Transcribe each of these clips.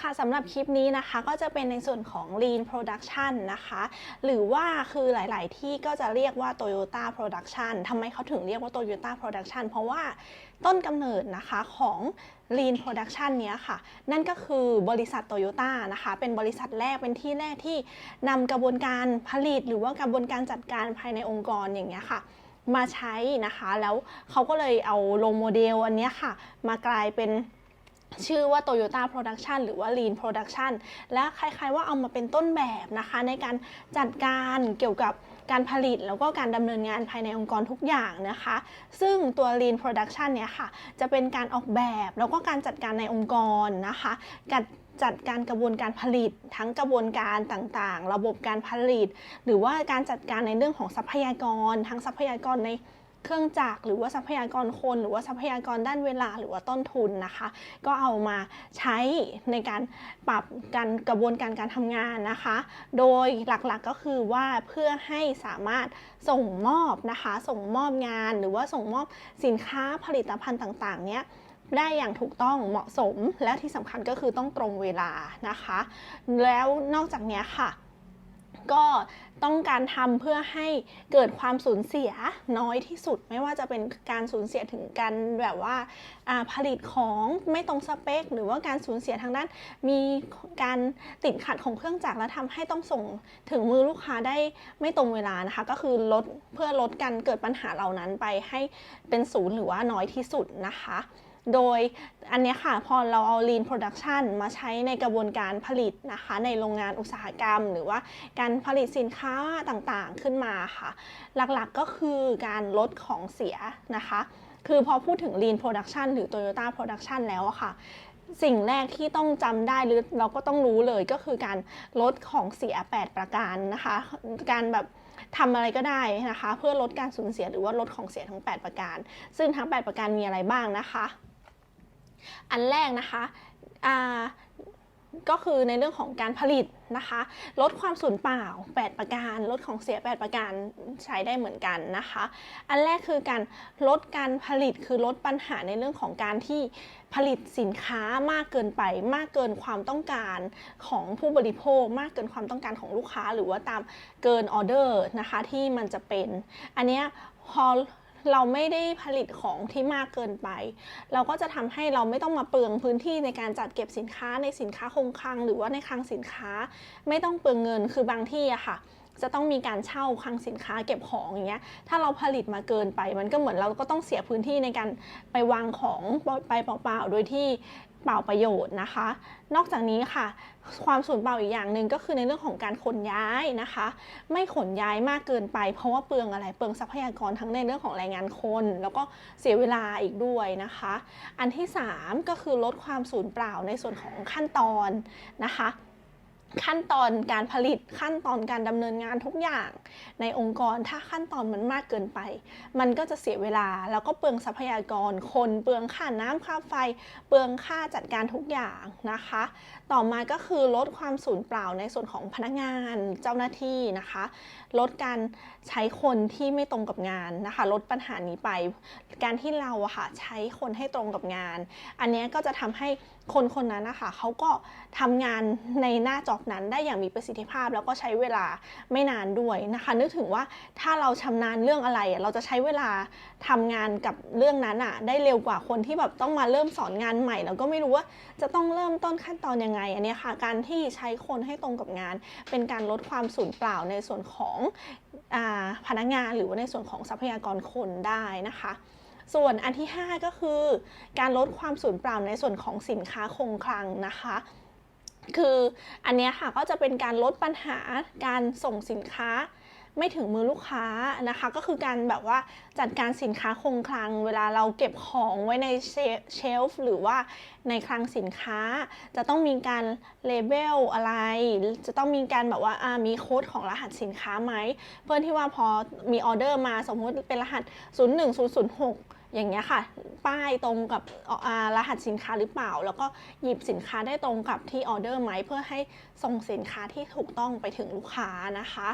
ค่ะสำหรับคลิปนี้นะคะก็จะเป็นในส่วนของ Lean Production นะคะ หรือว่าคือหลาย ๆ ที่ก็จะเรียกว่า Toyota Production ทำไมเขาถึงเรียกว่า Toyota Production เพราะว่าต้นกำเนิดนะคะของ Lean Production เนี้ยค่ะ นั่นก็คือบริษัท Toyota นะคะ เป็นบริษัทแรกเป็นที่แรกที่นำกระบวนการผลิต หรือว่ากระบวนการจัดการภายในองค์กรอย่างเงี้ยค่ะมาใช้นะคะ แล้วเขาก็เลยเอาโลโมเดลอันเนี้ยค่ะ มากลายเป็น ชื่อว่า Toyota Production หรือว่า Lean Production และคล้ายๆว่าเอามาเป็นต้นแบบนะคะ ในการจัดการเกี่ยวกับการผลิตแล้วก็การดำเนินงานภายในองค์กรทุกอย่างนะคะ ซึ่งตัว Lean Production เนี่ยค่ะ จะเป็นการออกแบบแล้วก็การจัดการในองค์กรนะคะการจัดการกระบวนการผลิตทั้งกระบวนการต่างๆ ระบบการผลิต หรือว่าการจัดการในเรื่องของทรัพยากร ทั้งทรัพยากรใน เครื่องจักรหรือว่าทรัพยากรคน หรือว่าทรัพยากรด้านเวลาหรือว่าต้นทุนนะคะ ก็เอามาใช้ในการปรับการกระบวนการการทำงานนะคะ โดยหลักๆก็คือว่าเพื่อให้สามารถส่งมอบนะคะ ส่งมอบงานหรือว่าส่งมอบสินค้าผลิตภัณฑ์ต่างๆเนี้ยได้อย่างถูกต้องเหมาะสมและที่สำคัญก็คือต้องตรงเวลานะคะ แล้วนอกจากนี้ค่ะ ก็ต้องการทำเพื่อให้เกิดความสูญเสียน้อยที่สุด ไม่ว่าจะเป็นการสูญเสียถึงการแบบว่าผลิตของไม่ตรงสเปค หรือว่าการสูญเสียทางด้าน มีการติดขัดของเครื่องจักรและทำให้ต้องส่งถึงมือลูกค้าได้ไม่ตรงเวลานะคะ ก็คือลดเพื่อลดการเกิดปัญหาเหล่านั้นไปให้เป็นศูนย์หรือว่าน้อยที่สุดนะคะ โดยอันนี้ค่ะพอเราเอา Lean Production มาใช้ในกระบวนการผลิตนะคะ ในโรงงานอุตสาหกรรม หรือว่าการผลิตสินค้าต่างๆขึ้นมาค่ะ หลักๆก็คือการลดของเสียนะคะ คือพอพูดถึง Lean Production หรือ Toyota Production แล้วอะค่ะสิ่งแรกที่ต้องจำได้หรือเราก็ต้องรู้เลยก็คือการลดของเสีย 8 ประการนะคะ การแบบทำอะไรก็ได้นะคะ เพื่อลดการสูญเสียหรือว่าลดของเสียทั้ง 8 ประการ ซึ่งทั้ง 8 ประการมีอะไรบ้างนะคะ อันแรกนะคะก็คือในเรื่องของการผลิตนะคะ ลดความสูญเปล่า 8 ประการ ลดของเสีย 8 ประการใช้ได้เหมือนกันนะคะ อันแรกคือการลดการผลิตคือลดปัญหาในเรื่องของการที่ผลิตสินค้ามากเกินไป มากเกินความต้องการของผู้บริโภค มากเกินความต้องการของลูกค้า หรือว่าตามเกินออเดอร์นะคะที่มันจะเป็น อันเนี้ยพอ เราไม่ได้ผลิตของที่มากเกินไป เราก็จะทำให้เราไม่ต้องมาเปลืองพื้นที่ในการจัดเก็บสินค้าในสินค้าคงคลัง หรือว่าในคลังสินค้า ไม่ต้องเปลืองเงินคือบางที่อะค่ะจะต้องมีการเช่าคลังสินค้าเก็บของอย่างเงี้ย ถ้าเราผลิตมาเกินไป มันก็เหมือนเราก็ต้องเสียพื้นที่ในการไปวางของไปเปล่าๆ โดยที่ เปล่าประโยชน์นะคะ นอกจากนี้ค่ะ ความสูญเปล่าอีกอย่างหนึ่งก็คือในเรื่องของการขนย้ายนะคะ ไม่ขนย้ายมากเกินไป เพราะว่าเปลืองอะไรเปลืองทรัพยากรทั้งในเรื่องของแรงงานคน แล้วก็เสียเวลาอีกด้วยนะคะ อันที่ 3 ก็คือลดความสูญเปล่าในส่วนของขั้นตอนนะคะ ขั้นตอนการผลิตขั้นตอนการดำเนินงานทุกอย่างในองค์กรถ้าขั้นตอนมันมากเกินไป มันก็จะเสียเวลาแล้วก็เปลืองทรัพยากรคน เปลืองค่าน้ำค่าไฟ เปลืองค่าจัดการทุกอย่างนะคะต่อมาก็คือลดความสูญเปล่าในส่วนของพนักงานเจ้าหน้าที่นะคะ ลดการใช้คนที่ไม่ตรงกับงานนะคะ ลดปัญหานี้ไป การที่เราอะค่ะใช้คนให้ตรงกับงาน อันเนี้ยก็จะทำให้คนคนนั้นนะคะเขาก็ทำงานในหน้าจอบนั้นได้อย่างมีประสิทธิภาพ แล้วก็ใช้เวลาไม่นานด้วยนะคะ นึกถึงว่าถ้าเราชำนาญเรื่องอะไรอะเราจะใช้เวลาทำงานกับเรื่องนั้นอะได้เร็วกว่าคนที่แบบต้องมาเริ่มสอนงานใหม่ แล้วก็ไม่รู้ว่าจะต้องเริ่มต้นขั้นตอนยังไงอันนี้ค่ะ การที่ใช้คนให้ตรงกับงาน เป็นการลดความสูญเปล่าในส่วนของอพนักงานหรือว่าในส่วนของทรัพยากรคนได้นะคะส่วนอันที่ 5 ก็คือ การลดความสูญเปล่าในส่วนของสินค้าคงคลังนะคะ คืออันนี้ค่ะก็จะเป็นการลดปัญหาการส่งสินค้า ไม่ถึงมือลูกค้านะคะ ก็คือการแบบว่าจัดการสินค้าคงคลัง เวลาเราเก็บของไว้ในเชลฟ์หรือว่าในคลังสินค้า จะต้องมีการเลเบลอะไร จะต้องมีการแบบว่าามีโค้ดของรหัสสินค้าไหม เพื่อที่ว่าพอมีออเดอร์มาสมมติเป็นรหัส 01006อย่างเงี้ยค่ะ ป้ายตรงกับรหัสสินค้าหรือเปล่า แล้วก็หยิบสินค้าได้ตรงกับที่ออเดอร์ไหม เพื่อให้ส่งสินค้าที่ถูกต้องไปถึงลูกค้านะคะ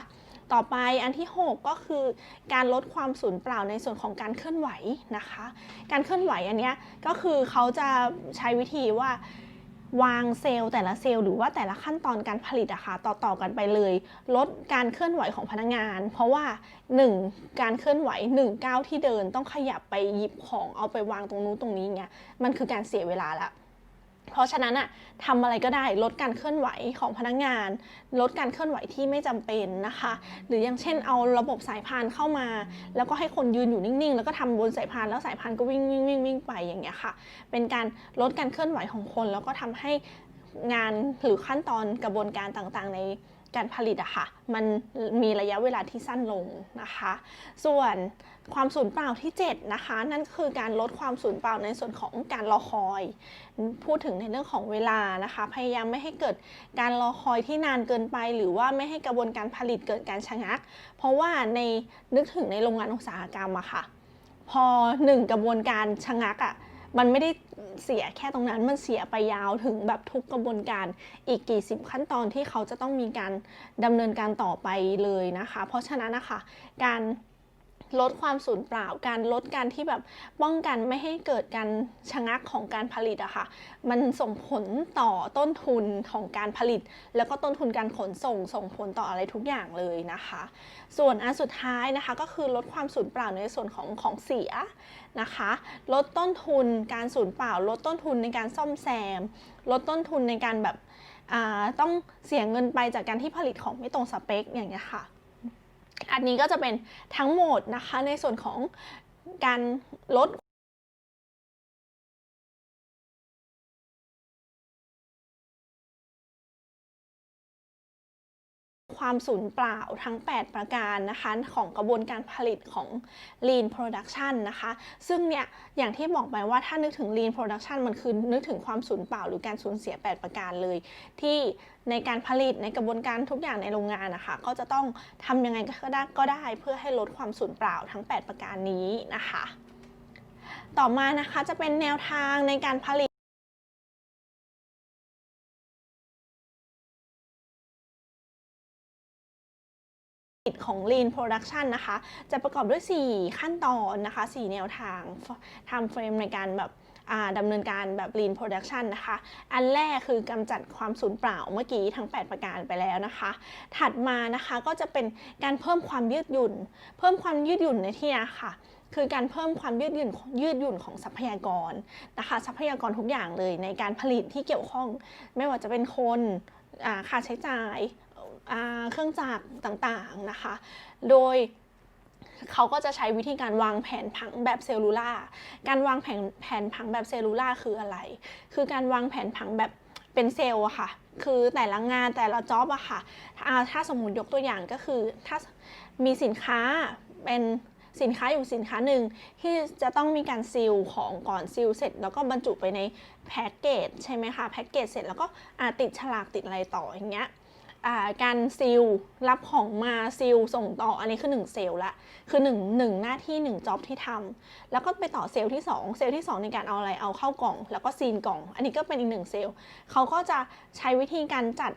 ต่อไปอันที่ 6 ก็คือการลดความสูญเปล่าในส่วนของการเคลื่อนไหวนะคะ การเคลื่อนไหวอันเนี้ยก็คือเขาจะใช้วิธีว่าวางเซลล์แต่ละเซลล์หรือว่าแต่ละขั้นตอนการผลิตอะค่ะต่อๆกันไปเลย ลดการเคลื่อนไหวของพนักงาน เพราะว่า 1. การเคลื่อนไหว1ก้าวที่เดินต้องขยับไปหยิบของเอาไปวางตรงนู้นตรงนี้เงี้ยมันคือการเสียเวลาละ เพราะฉะนั้นอะทำอะไรก็ได้ลดการเคลื่อนไหวของพนักงาน ลดการเคลื่อนไหวที่ไม่จำเป็นนะคะ หรืออย่างเช่นเอาระบบสายพานเข้ามา แล้วก็ให้คนยืนอยู่นิ่งๆ แล้วก็ทำบนสายพานแล้วสายพานก็วิ่งวิ่งวิ่งวิ่งไปอย่างเงี้ยค่ะ เป็นการลดการเคลื่อนไหวของคน แล้วก็ทำให้งานหรือขั้นตอนกระบวนการต่างๆ ในการผลิตอะค่ะ มันมีระยะเวลาที่สั้นลงนะคะ ส่วน ความสูญเปล่าที่ 7 นะคะ นั่นคือการลดความสูญเปล่าในส่วนของการรอคอย พูดถึงในเรื่องของเวลานะคะ พยายามไม่ให้เกิดการรอคอยที่นานเกินไป หรือว่าไม่ให้กระบวนการผลิตเกิดการชะงัก เพราะว่าในนึกถึงในโรงงานอุตสาหกรรมอะค่ะ พอหนึ่งกระบวนการชะงักอะมันไม่ได้เสียแค่ตรงนั้นมันเสียไปยาวถึงแบบทุกกระบวนการอีกกี่สิบขั้นตอนที่เขาจะต้องมีการดำเนินการต่อไปเลยนะคะ เพราะฉะนั้นนะคะการ ลดความสูญเปล่า การลดการที่แบบป้องกันไม่ให้เกิดการชะงักของการผลิตอะค่ะ มันส่งผลต่อต้นทุนของการผลิต แล้วก็ต้นทุนการขนส่งส่งผลต่ออะไรทุกอย่างเลยนะคะ ส่วนอันสุดท้ายนะคะก็คือลดความสูญเปล่าในส่วนของของเสียนะคะ ลดต้นทุนการสูญเปล่า ลดต้นทุนในการซ่อมแซม ลดต้นทุนในการแบบต้องเสียเงินไปจากการที่ผลิตของไม่ตรงสเปคอย่างเงี้ยค่ะ อันนี้ก็จะเป็นทั้งหมดนะคะในส่วนของการลด ความสูญเปล่าทั้ง 8 ประการนะคะของกระบวนการผลิตของ Lean Production นะคะ ซึ่งเนี่ยอย่างที่บอกไปว่าถ้านึกถึง Lean Production มันคือนึกถึงความสูญเปล่าหรือการสูญเสีย 8 ประการเลย ที่ในการผลิตในกระบวนการทุกอย่างในโรงงานนะคะ ก็จะต้องทำยังไงก็ได้ก็ได้ เพื่อให้ลดความสูญเปล่าทั้ง 8 ประการนี้นะคะ ต่อมานะคะจะเป็นแนวทางในการผลิต ของ Lean Production นะคะ จะประกอบด้วย 4 ขั้นตอนนะคะ 4 แนวทาง time frame ในการแบบดำเนินการแบบ Lean Production นะคะ อันแรกคือกำจัดความสูญเปล่าเมื่อกี้ทั้ง 8 ประการไปแล้วนะคะ ถัดมานะคะก็จะเป็นการเพิ่มความยืดหยุ่น เพิ่มความยืดหยุ่นในที่นี้ค่ะ คือการเพิ่มความยืดหยุ่นยืดหยุ่นของทรัพยากรนะคะ ทรัพยากรทุกอย่างเลยในการผลิตที่เกี่ยวข้อง ไม่ว่าจะเป็นคนค่าใช้จ่าย เครื่องจักรต่างๆนะคะ โดยเขาก็จะใช้วิธีการวางแผนผังแบบเซลลูล่า การวางแผนแผนผังแบบเซลลูล่าคืออะไร คือการวางแผนผังแบบเป็นเซลล์อะค่ะ คือแต่ละงานแต่ละจ็อบอะค่ะ ถ้าสมมติยกตัวอย่างก็คือ ถ้ามีสินค้าเป็นสินค้าอยู่สินค้าหนึ่งที่จะต้องมีการซีลของก่อนซีลเสร็จ แล้วก็บรรจุไปในแพ็กเกจใช่ไหมคะแพ็กเกจเสร็จแล้วก็อาติดฉลากติดอะไรต่ออย่างเงี้ย การซิลรับของมาซิลส่งต่ออันนี้คือ 1 เซลล์ละคือ1 1หน้าที่ 1จ็อบที่ทำแล้วก็ไปต่อเซลล์ที่ 2 เซลล์ที่ 2 ในการเอาอะไรเอาเข้ากล่อง แล้วก็ซีนกล่อง อันนี้ก็เป็นอีกหนึ่งเซลล์เขาก็จะใช้วิธีการจัด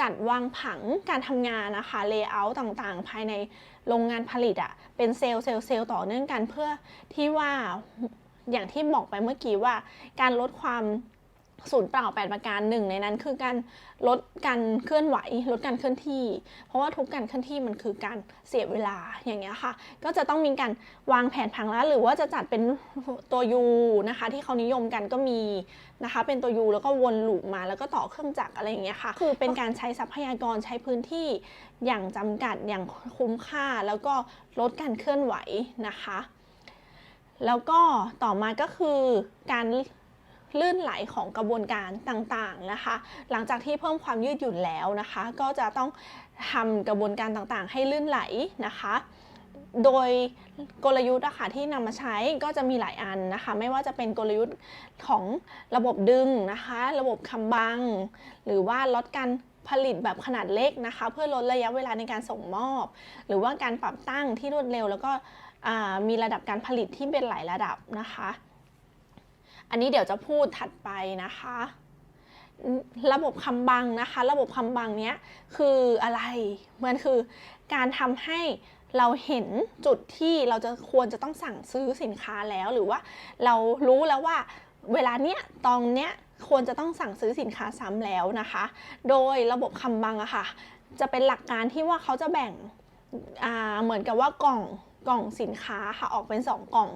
จัดวางผังการทำงานนะคะ เลเยอร์ต่างๆ ภายในโรงงานผลิตอะเป็นเซลล์เซลล์เซลล์ต่อเนื่องกันเพื่อที่ว่าอย่างที่บอกไปเมื่อกี้ว่า การลดความ สูญเปล่า8ประการหนึ่งในนั้นคือการลดการเคลื่อนไหว ลดการเคลื่อนที่ เพราะว่าทุกการเคลื่อนที่มันคือการเสียเวลาอย่างเงี้ยค่ะ ก็จะต้องมีการวางแผนผังแล้วหรือว่าจะจัดเป็นตัว U นะคะ ที่เขานิยมกันก็มีนะคะ เป็นตัว U แล้วก็วนลูปมาแล้วก็ต่อเครื่องจักรอะไรอย่างเงี้ยค่ะ คือเป็นการใช้ทรัพยากรใช้พื้นที่อย่างจำกัดอย่างคุ้มค่า แล้วก็ลดการเคลื่อนไหวนะคะ แล้วก็ต่อมาก็คือการ ลื่นไหลของกระบวนการต่างๆนะคะ หลังจากที่เพิ่มความยืดหยุ่นแล้วนะคะ ก็จะต้องทำกระบวนการต่างๆ ให้ลื่นไหลนะคะโดยกลยุทธ์นะคะที่นำมาใช้ก็จะมีหลายอันนะคะ ไม่ว่าจะเป็นกลยุทธ์ของระบบดึงนะคะ ระบบคำบัง หรือว่าลดการผลิตแบบขนาดเล็กนะคะ เพื่อลดระยะเวลาในการส่งมอบ หรือว่าการปรับตั้งที่รวดเร็ว แล้วก็มีระดับการผลิตที่เป็นหลายระดับนะคะ อันนี้เดี๋ยวจะพูดถัดไปนะคะ ระบบคำบังนะคะ ระบบคำบังเนี้ยคืออะไรมันคือการทำให้เราเห็นจุดที่เราจะควรจะต้องสั่งซื้อสินค้าแล้วหรือว่า เรารู้แล้วว่าเวลาเนี้ยตอนเนี้ยควรจะต้องสั่งซื้อสินค้าซ้ำแล้วนะคะ โดยระบบคำบังอะค่ะ จะเป็นหลักการที่ว่าเขาจะแบ่งเหมือนกับว่ากล่อง กล่องสินค้าค่ะออกเป็น 2 กล่อง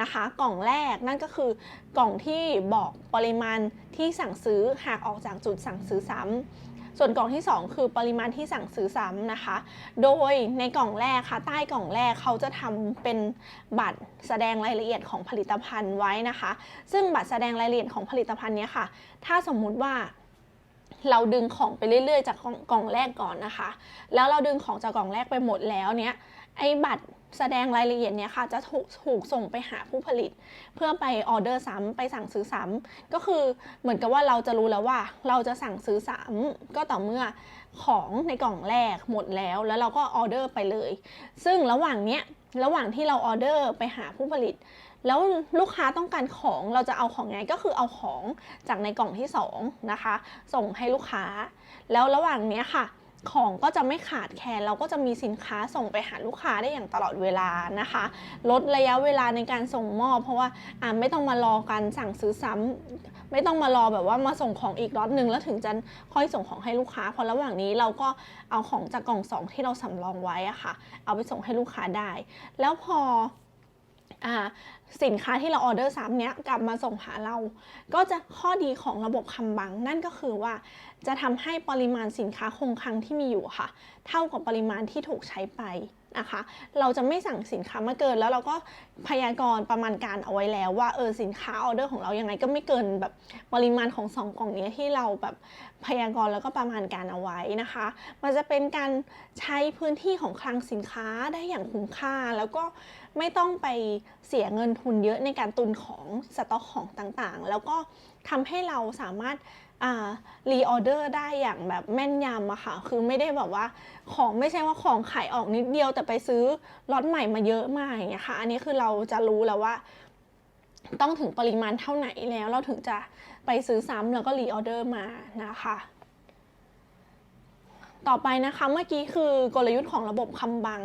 นะคะ กล่องแรกนั่นก็คือกล่องที่บอกปริมาณที่สั่งซื้อหากออกจากจุดสั่งซื้อซ้ำส่วนกล่องที่ 2 คือปริมาณที่สั่งซื้อซ้ำนะคะ โดยในกล่องแรกค่ะ ใต้กล่องแรกเขาจะทำเป็นบัตรแสดงรายละเอียดของผลิตภัณฑ์ไว้นะคะ ซึ่งบัตรแสดงรายละเอียดของผลิตภัณฑ์นี้ค่ะ ถ้าสมมุติว่าเราดึงของไปเรื่อยๆ จากกล่องแรกก่อนนะคะ แล้วเราดึงของจากกล่องแรกไปหมดแล้วเนี้ยไอ้บัตร แสดงรายละเอียดเนี้ยค่ะจะถูกถูกส่งไปหาผู้ผลิต เพื่อไปออเดอร์ซ้ำไปสั่งซื้อซ้ำก็คือเหมือนกับว่าเราจะรู้แล้วว่า เราจะสั่งซื้อซ้ำก็ต่อเมื่อของในกล่องแรกหมดแล้ว แล้วเราก็ออเดอร์ไปเลย ซึ่งระหว่างเนี้ยระหว่างที่เราออเดอร์ไปหาผู้ผลิต แล้วลูกค้าต้องการของเราจะเอาของไงก็คือเอาของจากในกล่องที่2นะคะส่งให้ลูกค้า แล้วระหว่างเนี้ยค่ะ ของก็จะไม่ขาดแคลนเราก็จะมีสินค้าส่งไปหาลูกค้าได้อย่างตลอดเวลานะคะ ลดระยะเวลาในการส่งมอบ เพราะว่าไม่ต้องมารอกันสั่งซื้อซ้ำไม่ต้องมารอแบบว่ามาส่งของอีกล็อตหนึ่งแล้วถึงจะค่อยส่งของให้ลูกค้าเพราะระหว่างนี้เราก็เอาของจากกล่องสองที่เราสำรองไว้อะค่ะ เอาไปส่งให้ลูกค้าได้ แล้วพออสินค้าที่เราออเดอร์ซ้ำเนี้ยกลับมาส่งหาเรา ก็จะข้อดีของระบบคำบัง นั่นก็คือว่า จะทำให้ปริมาณสินค้าคงคลังที่มีอยู่ค่ะ เท่ากับปริมาณที่ถูกใช้ไปนะคะ เราจะไม่สั่งสินค้ามาเกิน แล้วเราก็พยากรณ์ประมาณการเอาไว้แล้วว่าเออสินค้าออเดอร์ของเรายังไงก็ไม่เกินแบบปริมาณของสองกล่องนี้ที่เราแบบพยากรณ์แล้วก็ประมาณการเอาไว้นะคะ มันจะเป็นการใช้พื้นที่ของคลังสินค้าได้อย่างคุ้มค่า แล้วก็ไม่ต้องไปเสียเงินทุนเยอะในการตุนของสต็อกของต่างๆ แล้วก็ทำให้เราสามารถ รีออเดอร์ได้อย่างแบบแม่นยำอะค่ะ คือไม่ได้แบบว่าของไม่ใช่ว่าของขายออกนิดเดียว แต่ไปซื้อล็อตใหม่มาเยอะมากอย่างเงี้ยค่ะ อันนี้คือเราจะรู้แล้วว่า ต้องถึงปริมาณเท่าไหนแล้ว เราถึงจะไปซื้อซ้ำแล้วก็รีออเดอร์มานะคะต่อไปนะคะเมื่อกี้คือกลยุทธ์ของระบบคำบัง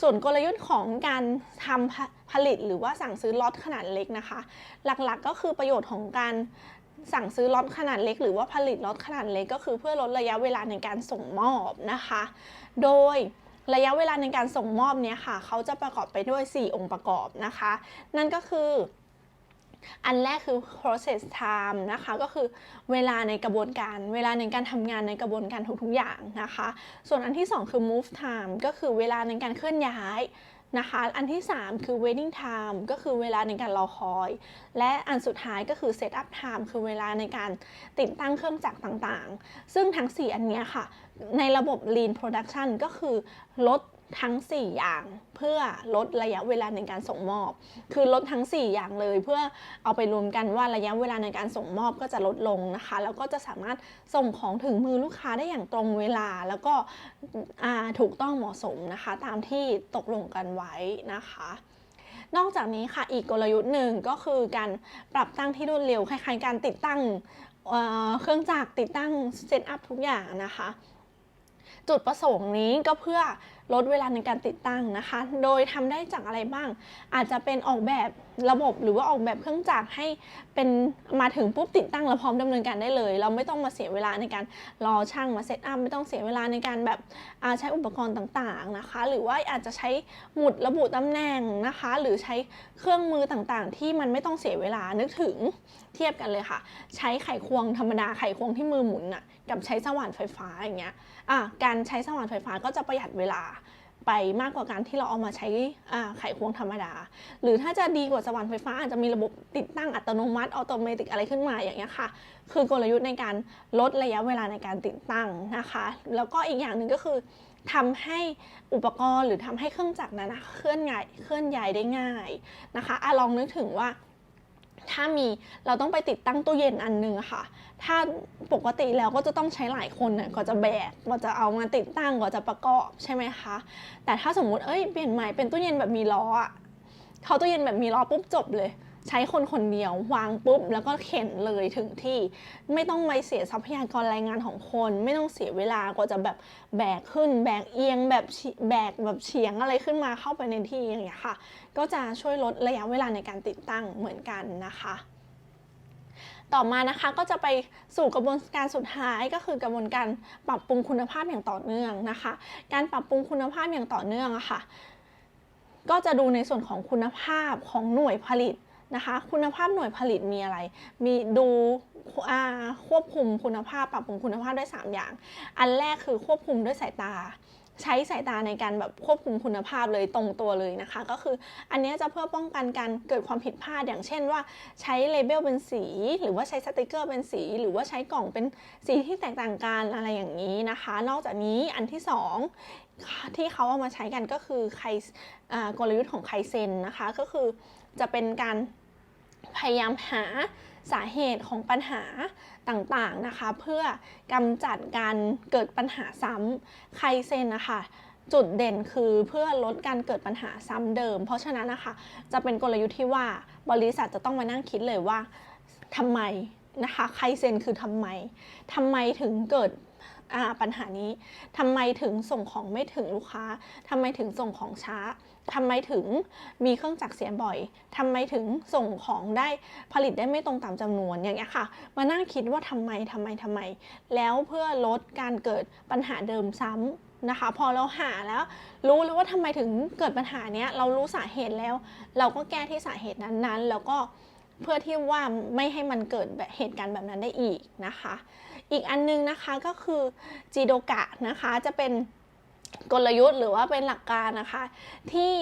ส่วนกลยุทธ์ของการทำผผลิตหรือว่าสั่งซื้อล็อตขนาดเล็กนะคะ หลักๆก็คือประโยชน์ของการ สั่งซื้อล็อตขนาดเล็ก หรือว่าผลิตล็อตขนาดเล็กก็คือเพื่อลดระยะเวลาในการส่งมอบนะคะ โดยระยะเวลาในการส่งมอบเนี้ยค่ะเขาจะประกอบไปด้วย 4 องค์ประกอบนะคะ นั่นก็คืออันแรกคือ process time นะคะ ก็คือเวลาในกระบวนการ เวลาในการทำงานในกระบวนการทุกๆอย่างนะคะ ส่วนอันที่ 2 คือ move time ก็คือเวลาในการเคลื่อนย้าย นะคะ อันที่ 3 คือ waiting time ก็คือเวลาในการรอคอย และอันสุดท้ายก็คือ set up time คือเวลาในการติดตั้งเครื่องจักรต่างๆ ซึ่งทั้ง 4 อันนี้ค่ะ ในระบบ lean production ก็คือลด ทั้ง 4 อย่างเพื่อลดระยะเวลาในการส่งมอบ คือลดทั้ง 4 อย่างเลยเพื่อเอาไปรวมกันว่าระยะเวลาในการส่งมอบก็จะลดลงนะคะ แล้วก็จะสามารถส่งของถึงมือลูกค้าได้อย่างตรงเวลาแล้วก็ถูกต้องเหมาะสมนะคะ ตามที่ตกลงกันไว้นะคะนอกจากนี้ค่ะอีกกลยุทธ์หนึ่งก็คือการปรับตั้งที่รวดเร็วคล้ายๆการติดตั้งเครื่องจักรติดตั้งเซตอัพทุกอย่างนะคะ จุดประสงค์นี้ก็เพื่อ ลดเวลาในการติดตั้งนะคะ โดยทำได้จากอะไรบ้าง อาจจะเป็นออกแบบระบบหรือว่าออกแบบเครื่องจักรให้เป็นมาถึงปุ๊บติดตั้งแล้วพร้อมดำเนินการได้เลย เราไม่ต้องมาเสียเวลาในการรอช่างมาเซตอัพไม่ต้องเสียเวลาในการแบบใช้อุปกรณ์ต่างๆนะคะ หรือว่าอาจจะใช้หมุดระบุตำแหน่งนะคะ หรือใช้เครื่องมือต่างๆ ที่มันไม่ต้องเสียเวลานึกถึงเทียบกันเลยค่ะ ใช้ไขควงธรรมดาไขควงที่มือหมุนน่ะกับใช้สว่านไฟฟ้าอย่างเงี้ยอะการใช้สว่านไฟฟ้าก็จะประหยัดเวลา ไปมากกว่าการที่เราเอามาใช้ไขควงธรรมดา หรือถ้าจะดีกว่าสว่านไฟฟ้าอาจจะมีระบบติดตั้งอัตโนมัติออโตเมติกอะไรขึ้นมาอย่างเงี้ยค่ะ คือกลยุทธ์ในการลดระยะเวลาในการติดตั้งนะคะ แล้วก็อีกอย่างหนึ่งก็คือทำให้อุปกรณ์หรือทำให้เครื่องจักรนั้นเคลื่อนย้ายเคลื่อนย้ายได้ง่ายนะคะอะลองนึกถึงว่า ถ้ามีเราต้องไปติดตั้งตู้เย็นอันนึงค่ะ ถ้าปกติแล้วก็จะต้องใช้หลายคนน่ยก็จะแบกก็จะเอามาติดตั้งก็จะประกอบใช่ไหมคะ แต่ถ้าสมมุติเอ้ยเปลี่ยนใหม่เป็นตู้เย็นแบบมีล้ออะเขาตู้เย็นแบบมีล้อปุ๊บจบเลย ใช้คนคนเดียววางปุ๊บ แล้วก็เข็นเลยถึงที่ไม่ต้องไปเสียทรัพยากรแรงงานของคน ไม่ต้องเสียเวลากว่าจะแบบแบกขึ้น แบกเอียงแบบแบกแบบเฉียงอะไรขึ้นมาเข้าไปในที่อย่างเงี้ยค่ะ ก็จะช่วยลดระยะเวลาในการติดตั้งเหมือนกันนะคะต่อมานะคะก็จะไปสู่กระบวนการสุดท้ายก็คือกระบวนการปรับปรุงคุณภาพอย่างต่อเนื่องนะคะ การปรับปรุงคุณภาพอย่างต่อเนื่องอะค่ะ ก็จะดูในส่วนของคุณภาพของหน่วยผลิต นะคะ คุณภาพหน่วยผลิตมีอะไร มีดูควบคุมคุณภาพปรับปรุงคุณภาพได้3อย่าง อันแรกคือควบคุมด้วยสายตา ใช้สายตาในการแบบควบคุมคุณภาพเลยตรงตัวเลยนะคะ ก็คืออันนี้จะเพื่อป้องกันการเกิดความผิดพลาดอย่างเช่นว่าใช้เลเบลเป็นสี หรือว่าใช้สติกเกอร์เป็นสี หรือว่าใช้กล่องเป็นสีที่แตกต่างกันอะไรอย่างนี้นะคะ นอกจากนี้อันที่สองที่เขาเอามาใช้กันก็คือไคกลยุทธ์ของไคเซนนะคะ ก็คือจะเป็นการ พยายามหาสาเหตุของปัญหาต่างๆนะคะ เพื่อกำจัดการเกิดปัญหาซ้ำไคเซนนะคะจุดเด่นคือเพื่อลดการเกิดปัญหาซ้ำเดิม เพราะฉะนั้นนะคะจะเป็นกลยุทธ์ที่ว่าบริษัทจะต้องมานั่งคิดเลยว่าทำไมนะคะไคเซนคือทำไมทำไมถึงเกิด ปัญหานี้ทำไมถึงส่งของไม่ถึงลูกค้าทำไมถึงส่งของช้าทำไมถึงมีเครื่องจักรเสียบ่อยทำไมถึงส่งของได้ผลิตได้ไม่ตรงตามจำนวนอย่างเงี้ยค่ะ มานั่งคิดว่าทำไมทำไมทำไม แล้วเพื่อลดการเกิดปัญหาเดิมซ้ำนะคะพอเราหาแล้วรู้แล้วว่าทำไมถึงเกิดปัญหาเนี้ยเรารู้สาเหตุแล้ว เราก็แก้ที่สาเหตุนั้นๆ แล้วก็เพื่อที่ว่าไม่ให้มันเกิดเหตุการณ์แบบนั้นได้อีกนะคะ อีกอันนึงนะคะก็คือจีโดกะนะคะจะเป็นกลยุทธ์หรือว่าเป็นหลักการนะคะ ที่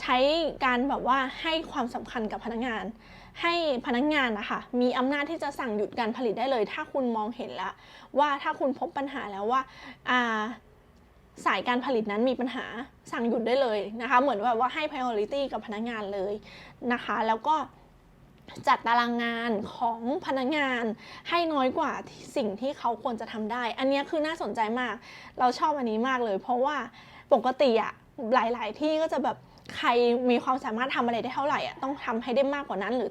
ใช้การแบบว่าให้ความสำคัญกับพนักงาน ให้พนักงานนะคะมีอำนาจที่จะสั่งหยุดการผลิตได้เลย ถ้าคุณมองเห็นแล้วว่าถ้าคุณพบปัญหาแล้วว่าอ่าสายการผลิตนั้นมีปัญหาสั่งหยุดได้เลยนะคะ เหมือนแบบว่าให้ priority กับพนักงานเลยนะคะ แล้วก็ จัดตารางงานของพนักงานให้น้อยกว่าสิ่งที่เขาควรจะทำได้ อันนี้คือน่าสนใจมาก เราชอบอันนี้มากเลย เพราะว่าปกติอะหลาย ๆ ที่ก็จะแบบใครมีความสามารถทำอะไรได้เท่าไหร่อะต้องทำให้ได้มากกว่านั้น หรือ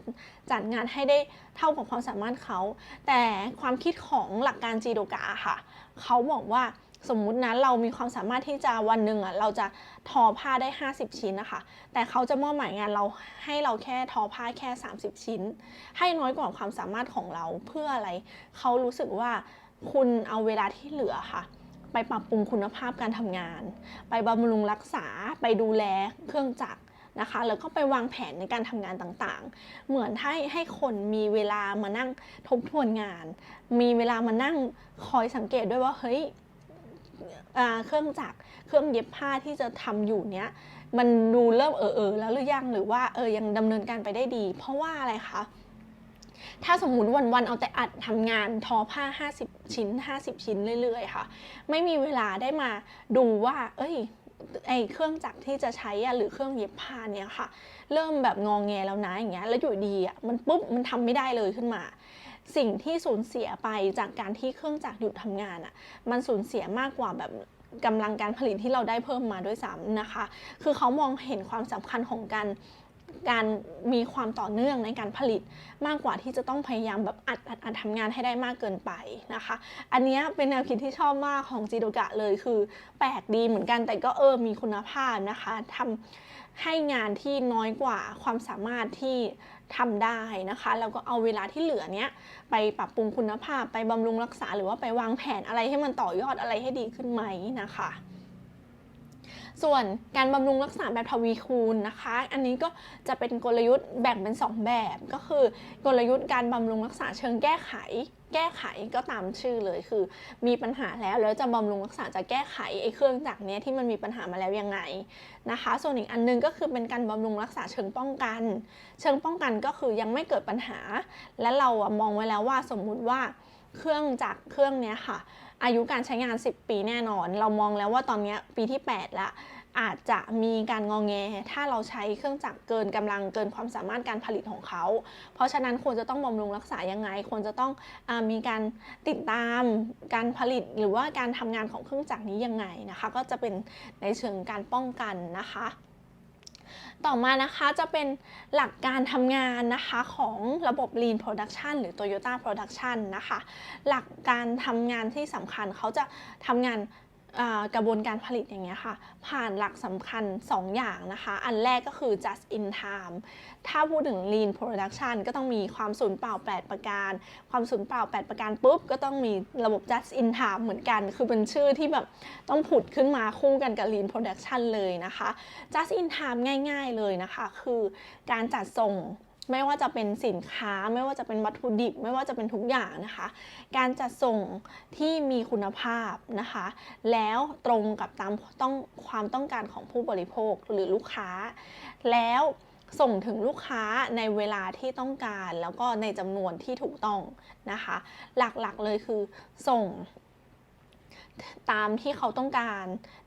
จัดงานให้ได้เท่ากับความสามารถเขา แต่ความคิดของหลักการจีโดกะค่ะ เขาบอกว่า สมมุตินะเรามีความสามารถที่จะวันหนึ่งอะเราจะทอผ้าได้ 50 ชิ้นนะคะ แต่เขาจะมอบหมายงานเราให้เราแค่ทอผ้าแค่ 30 ชิ้น ให้น้อยกว่าความสามารถของเราเพื่ออะไร เขารู้สึกว่าคุณเอาเวลาที่เหลือค่ะ ไปปรับปรุงคุณภาพการทำงาน ไปบำรุงรักษาไปดูแลเครื่องจักรนะคะแล้วก็ไปวางแผนในการทำงานต่างๆ เหมือนให้ให้คนมีเวลามานั่งทบทวนงาน มีเวลามานั่งคอยสังเกตด้วยว่าเฮ้ย เครื่องจักรเครื่องเย็บผ้าที่จะทำอยู่เนี้ยมันดูเริ่มเออเออแล้วหรือยังหรือว่าเออยังดำเนินการไปได้ดี เพราะว่าอะไรคะถ้าสมมุติวันๆเอาแต่อัดทำงานทอผ้า 50 ชิ้น 50 ชิ้นเรื่อยๆค่ะ ไม่มีเวลาได้มาดูว่า เอ้ยไอเครื่องจักรที่จะใช้อะหรือเครื่องเย็บผ้าเนี่ยค่ะ เริ่มแบบงองแงแล้วนะอย่างเงี้ยแล้วอยู่ดีอะมันปุ๊บมันทำไม่ได้เลยขึ้นมา สิ่งที่สูญเสียไปจากการที่เครื่องจักรหยุดทำงานอะ่ะมันสูญเสียมากกว่าแบบกำลังการผลิตที่เราได้เพิ่มมาด้วยซ้ำนะคะ คือเขามองเห็นความสำคัญของการการมีความต่อเนื่องในการผลิตมากกว่าที่จะต้องพยายามแบบอัดอัดอัดทำงานให้ได้มากเกินไปนะคะ อันนี้เป็นแนวคิดที่ชอบมากของจีโดกะเลยคือแปลกดีเหมือนกันแต่ก็เออมีคุณภาพนะคะทำ ให้งานที่น้อยกว่าความสามารถที่ทำได้นะคะ แล้วก็เอาเวลาที่เหลือเนี้ยไปปรับปรุงคุณภาพ ไปบำรุงรักษาหรือว่าไปวางแผนอะไรให้มันต่อยอดอะไรให้ดีขึ้นไหมนะคะ ส่วนการบำรุงรักษาแบบทวีคูณนะคะ อันนี้ก็จะเป็นกลยุทธ์แบ่งเป็น 2 แบบ ก็คือกลยุทธ์การบำรุงรักษาเชิงแก้ไข แก้ไขก็ตามชื่อเลยคือ มีปัญหาแล้วแล้วจะบำรุงรักษาจะแก้ไขไอ้เครื่องจักรเนี้ยที่มันมีปัญหามาแล้วยังไงนะคะ ส่วนอีกอันนึงก็คือเป็นการบำรุงรักษาเชิงป้องกัน เชิงป้องกันก็คือยังไม่เกิดปัญหา และเราอะมองไว้แล้วว่าสมมุติว่าเครื่องจักรเครื่องเนี้ยค่ะ อายุการใช้งาน 10 ปีแน่นอน เรามองแล้วว่าตอนเนี้ยปีที่8แล้ว อาจจะมีการงองแง ถ้าเราใช้เครื่องจักรเกินกำลังเกินความสามารถการผลิตของเขา เพราะฉะนั้นควรจะต้องบำรุงรักษายังไง ควรจะต้องอมีการติดตามการผลิตหรือว่าการทำงานของเครื่องจักรนี้ยังไงนะคะ ก็จะเป็นในเชิงการป้องกันนะคะต่อมานะคะจะเป็นหลักการทำงานนะคะของระบบ Lean Production หรือ Toyota Production นะคะ หลักการทำงานที่สำคัญเขาจะทำงาน กระบวนการผลิตอย่างเงี้ยค่ะ ผ่านหลักสำคัญ 2 อย่างนะคะ อันแรกก็คือ just in time ถ้าพูดถึง lean production ก็ต้องมีความสูญเปล่า 8 ประการ ความสูญเปล่า 8 ประการปุ๊บ ก็ต้องมีระบบ just in time เหมือนกัน คือเป็นชื่อที่แบบต้องผุดขึ้นมาคู่กันกับ lean production เลยนะคะ just in time ง่าย ๆเลยนะคะ คือการจัดส่ง ไม่ว่าจะเป็นสินค้า ไม่ว่าจะเป็นวัตถุดิบ ไม่ว่าจะเป็นทุกอย่างนะคะ การจัดส่งที่มีคุณภาพนะคะ แล้วตรงกับตามต้องความต้องการของผู้บริโภคหรือลูกค้า แล้วส่งถึงลูกค้าในเวลาที่ต้องการ แล้วก็ในจำนวนที่ถูกต้องนะคะ หลักๆเลยคือส่ง ตามที่เขาต้องการ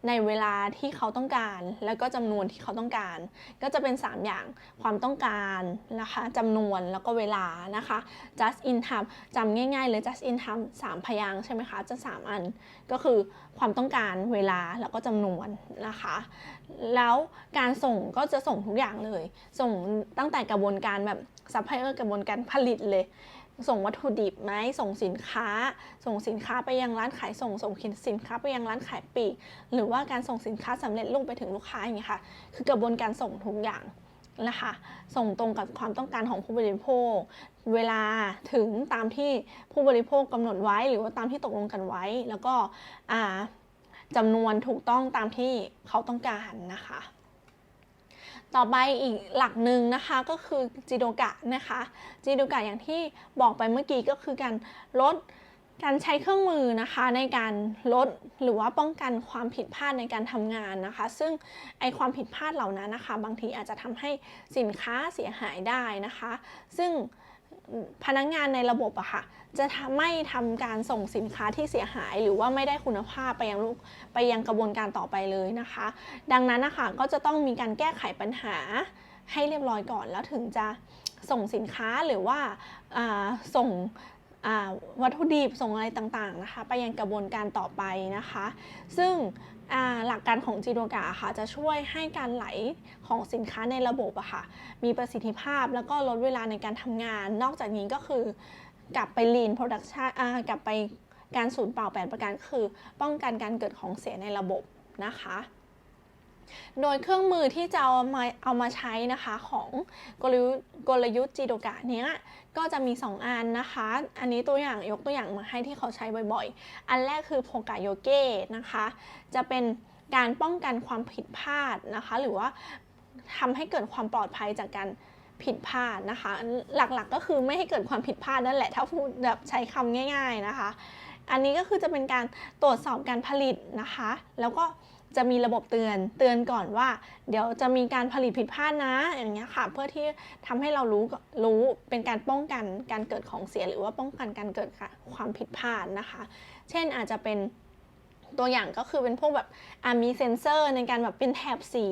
ในเวลาที่เขาต้องการ แล้วก็จำนวนที่เขาต้องการ ก็จะเป็น 3 อย่างความต้องการนะคะจำนวนแล้วก็เวลานะคะ just in time จำง่ายๆเลย just in time 3 พยางใช่ไหมคะจะ 3 อัน ก็คือความต้องการเวลาแล้วก็จำนวนนะคะ แล้วการส่งก็จะส่งทุกอย่างเลย ส่งตั้งแต่กระบวนการแบบซัพพลายเออร์กระบวนการผลิตเลย ส่งวัตถุดิบไหมส่งสินค้า ส่งสินค้าไปยังร้านขายส่ง ส่งสินค้าไปยังร้านขายปลีกหรือว่าการส่งสินค้าสำเร็จรูปไปถึงลูกค้าอย่างเงี้ค่ะ คือกระบวนการส่งทุกอย่างนะคะ ส่งตรงกับความต้องการของผู้บริโภค เวลาถึงตามที่ผู้บริโภคกำหนดไว้ หรือว่าตามที่ตกลงกันไว้ แล้วก็อ่าจำนวนถูกต้องตามที่เขาต้องการนะคะ ต่อไปอีกหลักหนึ่งนะคะก็คือจิโดกะนะคะจิโดกะอย่างที่บอกไปเมื่อกี้ก็คือการลดการใช้เครื่องมือนะคะในการลดหรือว่าป้องกันความผิดพลาดในการทำงานนะคะ ซึ่งไอความผิดพลาดเหล่านั้นนะคะ บางทีอาจจะทำให้สินค้าเสียหายได้นะคะ ซึ่ง พนักงงานในระบบอะค่ะจะไม่ทำการส่งสินค้าที่เสียหาย หรือว่าไม่ได้คุณภาพไปยังลูกไปยังกระบวนการต่อไปเลยนะคะ ดังนั้นนะคะก็จะต้องมีการแก้ไขปัญหาให้เรียบร้อยก่อนแล้วถึงจะส่งสินค้าหรือว่าส่งวัตถุดิบส่งอะไรต่างๆนะคะ ไปยังกระบวนการต่อไปนะคะ ซึ่ง หลักการของจีโนกาค่ะจะช่วยให้การไหลของสินค้าในระบบอะค่ะมีประสิทธิภาพแล้วก็ลดเวลาในการทำงาน นอกจากนี้ก็คือกลับไป lean production กลับไปการสูญเปล่าแปดประการคือ ป้องกันการเกิดของเสียในระบบนะคะ โดยเครื่องมือที่จะเอามาเอามาใช้นะคะของกลยุทธ์กลยุทธ์จีโดกะเนี้ยก็จะมี 2 อันนะคะ อันนี้ตัวอย่างยกตัวอย่างมาให้ที่เขาใช้บ่อยๆ อันแรกคือโพกะโยเกะนะคะ จะเป็นการป้องกันความผิดพลาดนะคะ หรือว่าทำให้เกิดความปลอดภัยจากการผิดพลาดนะคะ หลักๆก็คือไม่ให้เกิดความผิดพลาดนั่นแหละถ้าพูดแบบใช้คำง่าย ๆนะคะ อันนี้ก็คือจะเป็นการตรวจสอบการผลิตนะคะ แล้วก็ จะมีระบบเตือนเตือนก่อนว่า เดี๋ยวจะมีการผลิตผิดพลาดนะอย่างเงี้ยค่ะ เพื่อที่ทำให้เรารู้รู้เป็นการป้องกันการเกิดของเสียหรือว่าป้องกันการเกิดความผิดพลาดนะคะ เช่นอาจจะเป็นตัวอย่างก็คือเป็นพวกแบบมีเซ็นเซอร์ในการแบบเป็นแถบสี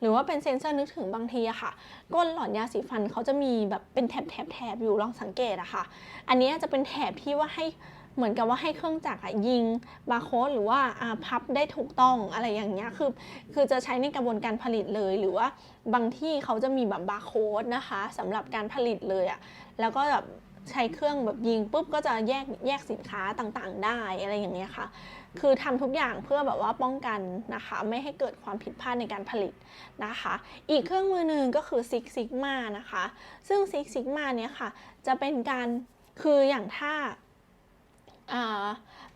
หรือว่าเป็นเซ็นเซอร์นึกถึงบางทีอะค่ะ ก้นหลอดยาสีฟันเขาจะมีแบบเป็นแถบแถบแถบอยู่ลองสังเกตอะค่ะ อันนี้จะเป็นแถบที่ว่าให้ เหมือนกับว่าให้เครื่องจักรยิงบาร์โค้ดหรือว่าพับได้ถูกต้องอะไรอย่างเงี้ยคือคือจะใช้ในกระบวนการผลิตเลยหรือว่าบางที่เขาจะมีแบบบาร์โค้ดนะคะสำหรับการผลิตเลยอะแล้วก็แบบใช้เครื่องแบบยิงปุ๊บก็จะแยกแยกสินค้าต่างๆ ได้อะไรอย่างเงี้ยค่ะ คือทำทุกอย่างเพื่อแบบว่าป้องกันนะคะ ไม่ให้เกิดความผิดพลาดในการผลิตนะคะ อีกเครื่องมือหนึ่งก็คือ Six Sigma นะคะ ซึ่ง Six Sigma เนี้ยค่ะ จะเป็นการคืออย่างถ้า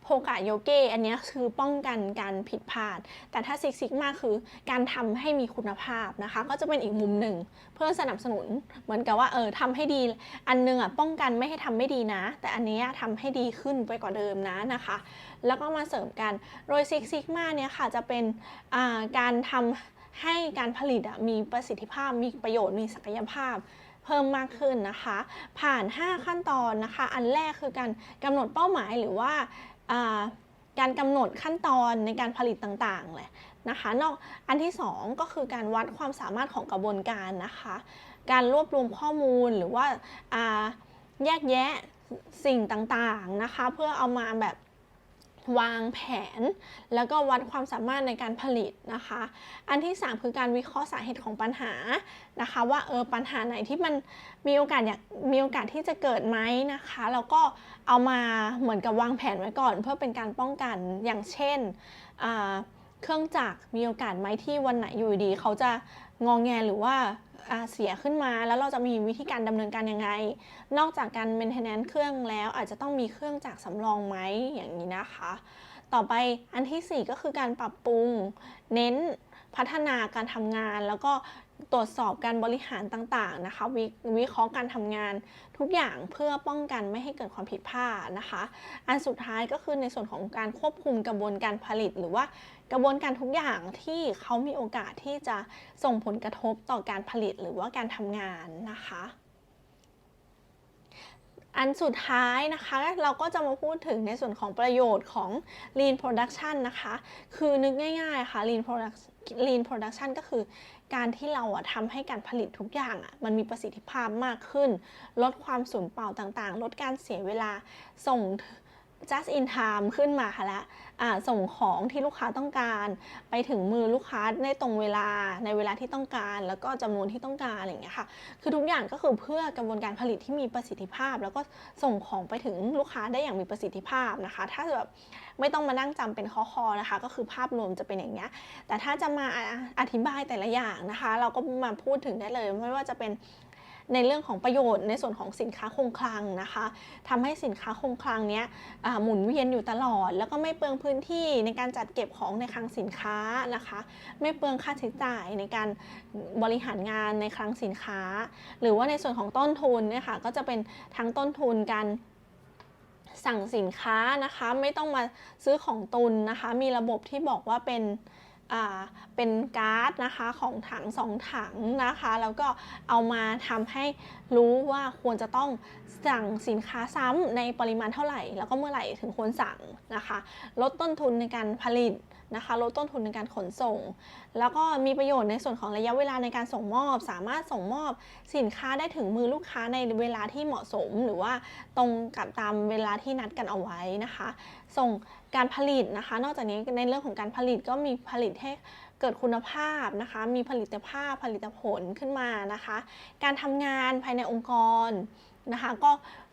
โพกะโยเกอันนี้คือป้องกันการผิดพลาด แต่ถ้าซิกซิกมาคือการทำให้มีคุณภาพนะคะ ก็จะเป็นอีกมุมหนึ่งเพื่อสนับสนุน เหมือนกับว่าเออทำให้ดี อันนึงอะป้องกันไม่ให้ทำไม่ดีนะ แต่อันนี้ทำให้ดีขึ้นไปกว่าเดิมนะนะคะ แล้วก็มาเสริมกันโดยซิกซิกมาเนี่ยค่ะจะเป็นการทำให้การผลิตมีประสิทธิภาพมีประโยชน์มีศักยภาพ เพิ่มมากขึ้นนะคะ ผ่าน 5 ขั้นตอนนะคะ อันแรกคือการกำหนดเป้าหมายหรือว่าการกำหนดขั้นตอนในการผลิตต่างๆเลยนะคะนอกอันที่ 2 ก็คือการวัดความสามารถของกระบวนการนะคะ การรวบรวมข้อมูลหรือว่าแยกแยะสิ่งต่างๆนะคะ เพื่อเอามาแบบ วางแผน แล้วก็วัดความสามารถในการผลิตนะคะ อันที่ 3 คือการวิเคราะห์สาเหตุของปัญหานะคะ ว่าเออปัญหาไหนที่มันมีโอกาสอยากมีโอกาสที่จะเกิดไหมนะคะ แล้วก็เอามาเหมือนกับวางแผนไว้ก่อน เพื่อเป็นการป้องกันอย่างเช่นอ่า เครื่องจักรมีโอกาสไหมที่วันไหนอยู่ดี เขาจะงองแงหรือว่าเสียขึ้นมาแล้วเราจะมีวิธีการดำเนินการยังไง นอกจากการ maintenance เครื่องแล้วอาจจะต้องมีเครื่องจักรสำรองไหมอย่างนี้นะคะ ต่อไปอันทีสี่4 ก็คือการปรับปรุง เน้นพัฒนาการทำงานแล้วก็ ตรวจสอบการบริหารต่างๆนะคะววิเคราะห์การทำงานทุกอย่างเพื่อป้องกันไม่ให้เกิดความผิดพลาดนะคะ อันสุดท้ายก็คือในส่วนของการควบคุมกระบวนการผลิต หรือว่ากระบวนการทุกอย่างที่เขามีโอกาสที่จะส่งผลกระทบต่อการผลิตหรือว่าการทำงานนะคะอันสุดท้ายนะคะเราก็จะมาพูดถึงในส่วนของประโยชน์ของ Lean Production นะคะ คือนึกง่ายๆค่ะ Lean Production Lean Production ก็คือการที่เราอะทำให้การผลิตทุกอย่างอะมันมีประสิทธิภาพมากขึ้น ลดความสูญเปล่าต่างๆ ลดการเสียเวลาส่ง just in time ขึ้นมาค่ะแล้วส่งของที่ลูกค้าต้องการ ไปถึงมือลูกค้าในตรงเวลาในเวลาที่ต้องการ แล้วก็จำนวนที่ต้องการอะไรอย่างเงี้ยค่ะ คือทุกอย่างก็คือเพื่อกระบวนการผลิตที่มีประสิทธิภาพ แล้วก็ส่งของไปถึงลูกค้าได้อย่างมีประสิทธิภาพนะคะ ถ้าแบบไม่ต้องมานั่งจำเป็นข้อๆนะคะ ก็คือภาพรวมจะเป็นอย่างเงี้ย แต่ถ้าจะมาอธิบายแต่ละอย่างนะคะ เราก็มาพูดถึงได้เลยไม่ว่าจะเป็น ในเรื่องของประโยชน์ในส่วนของสินค้าคงคลังนะคะทำให้สินค้าคงคลังเนี้ยหมุนเวียนอยู่ตลอด แล้วก็ไม่เปลืองพื้นที่ในการจัดเก็บของในคลังสินค้านะคะ ไม่เปลืองค่าใช้จ่ายในการบริหารงานในคลังสินค้า หรือว่าในส่วนของต้นทุนเนี่ยค่ะก็จะเป็นทั้งต้นทุนการสั่งสินค้านะคะ ไม่ต้องมาซื้อของตุนนะคะ มีระบบที่บอกว่าเป็น เป็นการ์ดนะคะของถังสองถังนะคะ แล้วก็เอามาทำให้รู้ว่าควรจะต้องสั่งสินค้าซ้ำในปริมาณเท่าไหร่ แล้วก็เมื่อไหร่ถึงควรสั่งนะคะ ลดต้นทุนในการผลิตนะคะลดต้นทุนในการขนส่ง แล้วก็มีประโยชน์ในส่วนของระยะเวลาในการส่งมอบ สามารถส่งมอบสินค้าได้ถึงมือลูกค้าในเวลาที่เหมาะสม หรือว่าตรงกับตามเวลาที่นัดกันเอาไว้นะคะ ส่ง การผลิตนะคะ นอกจากนี้ในเรื่องของการผลิตก็มีผลิตให้เกิดคุณภาพนะคะ มีผลิตภาพผลิตผลขึ้นมานะคะ การทำงานภายในองค์กรนะคะ ก็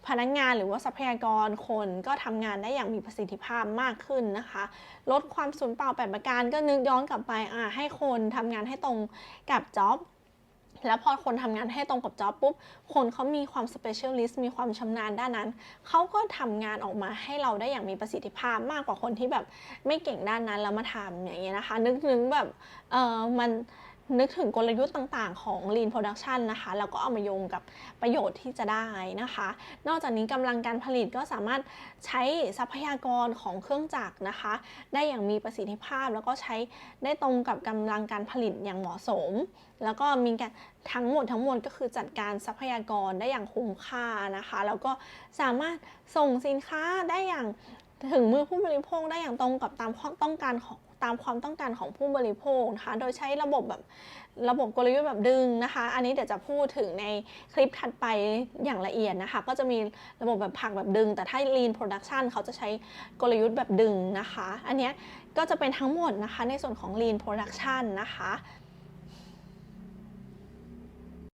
พนักงงานหรือว่าทรัพยากรคนก็ทำงานได้อย่างมีประสิทธิภาพมากขึ้นนะคะ ลดความสูญเปล่าแปดประการก็นึกย้อนกลับไปอ่าให้คนทำงานให้ตรงกับจ็อบ แล้วพอคนทำงานให้ตรงกับจ็อบปุ๊บ คนเขามีความ specialist มีความชำนาญด้านนั้น เขาก็ทำงานออกมาให้เราได้อย่างมีประสิทธิภาพมากกว่าคนที่แบบไม่เก่งด้านนั้นแล้วมาทำอย่างเงี้ยนะคะ นึกนึกแบบเออมัน นึกถึงกลยุทธ์ต่างๆ ของ Lean Production นะคะ แล้วก็เอามาโยงกับประโยชน์ที่จะได้นะคะ นอกจากนี้กำลังการผลิตก็สามารถใช้ทรัพยากรของเครื่องจักรนะคะ ได้อย่างมีประสิทธิภาพ แล้วก็ใช้ได้ตรงกับกำลังการผลิตอย่างเหมาะสม แล้วก็มีการทั้งหมดทั้งมวลก็คือจัดการทรัพยากรได้อย่างคุ้มค่านะคะ แล้วก็สามารถส่งสินค้าได้อย่างถึงมือผู้บริโภคได้อย่างตรงกับตามความต้องการของ ตามความต้องการของผู้บริโภคนะคะ โดยใช้ระบบแบบระบบกลยุทธ์แบบดึงนะคะ อันนี้เดี๋ยวจะพูดถึงในคลิปถัดไปอย่างละเอียดนะคะ ก็จะมีระบบแบบผักแบบดึง แต่ถ้า Lean Production เขาจะใช้กลยุทธ์แบบดึงนะคะ อันนี้ก็จะเป็นทั้งหมดนะคะในส่วนของ Lean Production นะคะ